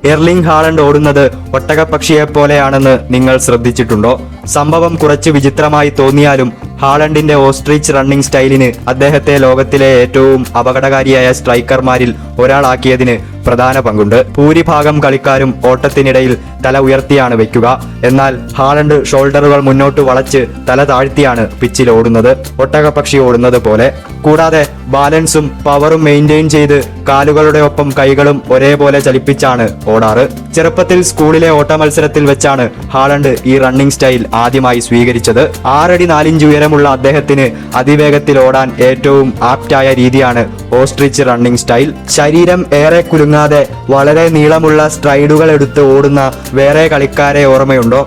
Erling Haaland ഓടുന്നത് ഒട്ടകപ്പക്ഷിയെ പോലെയാണെന്ന് നിങ്ങൾ ശ്രദ്ധിച്ചിട്ടുണ്ടോ? സംഭവം കുറച്ച് വിചിത്രമായി തോന്നിയാലും ഹാളണ്ടിന്റെ ഓസ്ട്രിച്ച് റണ്ണിംഗ് സ്റ്റൈലിന് അദ്ദേഹത്തെ ലോകത്തിലെ ഏറ്റവും അപകടകാരിയായ സ്ട്രൈക്കർമാരിൽ ഒരാളാക്കിയതിന് പ്രധാന പങ്കുണ്ട്. ഭൂരിഭാഗം കളിക്കാരും ഓട്ടത്തിനിടയിൽ തല ഉയർത്തിയാണ് വെക്കുക. എന്നാൽ ഹാളണ്ട് ഷോൾഡറുകൾ മുന്നോട്ട് വളച്ച് തല താഴ്ത്തിയാണ് പിച്ചിൽ ഓടുന്നത്. ഒട്ടകപക്ഷി ഓടുന്നത് പോലെ. കൂടാതെ ബാലൻസും പവറും മെയിന്റെയിൻ ചെയ്ത് കാലുകളുടെ ഒപ്പം കൈകളും ഒരേപോലെ ചലിപ്പിച്ചാണ് ഓടാറ്. ചെറുപ്പത്തിൽ സ്കൂളിലെ ഓട്ട മത്സരത്തിൽ വെച്ചാണ് ഹാളണ്ട് ഈ റണ്ണിംഗ് സ്റ്റൈൽ ആദ്യമായി സ്വീകരിച്ചത്. ആറടി നാലിഞ്ച് ഉയരമുള്ള അദ്ദേഹത്തിന് അതിവേഗത്തിൽ ഓടാൻ ഏറ്റവും ആപ്റ്റായ രീതിയാണ് ഓസ്ട്രിച്ച് റണ്ണിംഗ് സ്റ്റൈൽ. ശരീരം ഏറെ കുലുങ്ങാതെ വളരെ നീളമുള്ള സ്ട്രൈഡുകൾ എടുത്ത് ഓടുന്ന വേറെ കളിക്കാരെ ഓർമ്മയുണ്ടോ?